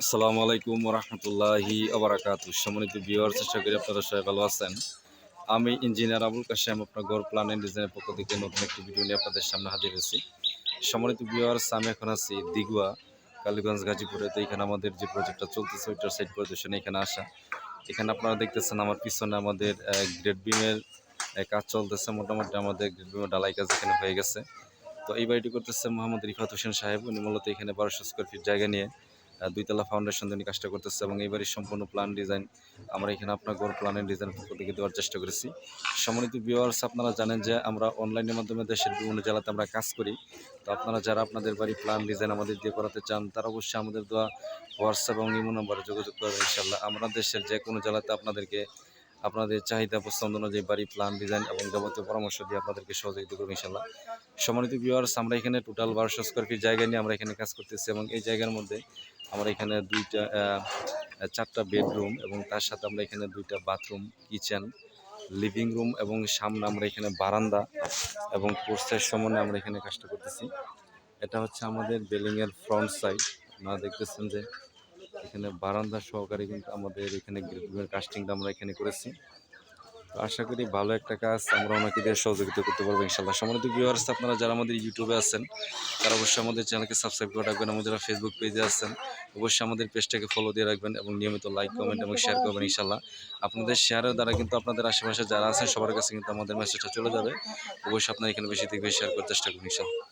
আসসালামু আলাইকুম রহমতুল্লাহি আবরাকাত সম্মানিত বিওয়ার চেষ্টা করি আপনারা সবাই ভালো আছেন। আমি ইঞ্জিনিয়ার আবুল কাশেম, আপনার গড় প্ল্যান অ্যান্ড ডিজাইনের পক্ষ থেকে নতুন একটি ভিডিও নিয়ে আপনাদের সামনে হাজির হয়েছি। সম্মানিত বিওয়ার্স আমি এখন আছি দিগুয়া, কালীগঞ্জ, গাজীপুরে। তো এখানে আমাদের যে প্রজেক্টটা চলতেছে, ওইটার সাইড পরিদর্শনে এখানে আসা। এখানে আপনারা দেখতেছেন আমার পিছনে আমাদের গ্রেড বিমের কাজ চলতেছে। মোটামুটি আমাদের গ্রেড বিমের ডালাই কাজ এখানে হয়ে গেছে। তো এই বাড়িটি করতেছে মোহাম্মদ রিফাত হোসেন সাহেব। উনি মূলত এখানে বারোশো স্কোয়ার ফিট জায়গা নিয়ে দুইতলা ফাউন্ডেশন উনি কাজটা করতেছে এবং এই বাড়ির সম্পূর্ণ প্ল্যান ডিজাইন আমরা এখানে আপনার গড় প্ল্যানের ডিজাইন পক্ষ থেকে দেওয়ার চেষ্টা করেছি। সম্মানিত ভিউয়ার্স আপনারা জানেন যে আমরা অনলাইনের মাধ্যমে দেশের বিভিন্ন জেলাতে আমরা কাজ করি। তো আপনারা যারা আপনাদের বাড়ি প্ল্যান ডিজাইন আমাদের দিয়ে করাতে চান, তারা অবশ্যই আমাদের দেওয়া হোয়াটসঅ্যাপ এবং ইমো নম্বরে যোগাযোগ করবেন ইনশাল্লাহ আমরা দেশের যে কোনো জেলাতে আপনাদেরকে আপনাদের চাহিদা পছন্দ অনুযায়ী বাড়ি প্ল্যান ডিজাইন এবং যাবতীয় পরামর্শ দিয়ে আপনাদেরকে সহযোগিতা করব ইনশাল্লাহ সম্মানিত ভিউয়ার্স আমরা এখানে টোটাল বারোশো স্কোয়ার ফিট জায়গা নিয়ে আমরা এখানে কাজ করতেছি এবং এই জায়গার মধ্যে আমরা এখানে দুইটা চারটা বেডরুম এবং তার সাথে আমরা এখানে দুইটা বাথরুম কিচেন লিভিং রুম এবং সামনে আমরা এখানে বারান্দা এবং পোস্টের সমন্বয়ে আমরা এখানে কাজটা করতেছি। এটা হচ্ছে আমাদের বিল্ডিংয়ের ফ্রন্ট সাইড আপনারা দেখতেছেন যে এখানে বারান্দা সহকারে কিন্তু আমাদের এখানে গ্রিলের কাস্টিংটা আমরা এখানে করেছি। তো আশা করি ভালো একটা কাজ আমরা ওনাকে সহযোগিতা করতে পারব ইনশাল্লাহ। সম্মানিত ভিউয়ার্স আপনারা যারা আমাদের ইউটিউবে আছেন, তারা অবশ্যই আমাদের চ্যানেলকে সাবস্ক্রাইব করে রাখবেন। এবং যারা ফেসবুক পেজে আছেন, অবশ্যই আমাদের পেজটাকে ফলো দিয়ে রাখবেন এবং নিয়মিত লাইক কমেন্ট এবং শেয়ার করবেন ইনশাল্লাহ। আপনাদের শেয়ারের দ্বারা কিন্তু আপনাদের আশেপাশে যারা আছেন, সবার কাছে কিন্তু আমাদের মেসেজটা চলে যাবে। অবশ্যই আপনারা এখানে বেশি থেকে বেশি শেয়ার করার চেষ্টা করুন ইনশাল্লাহ।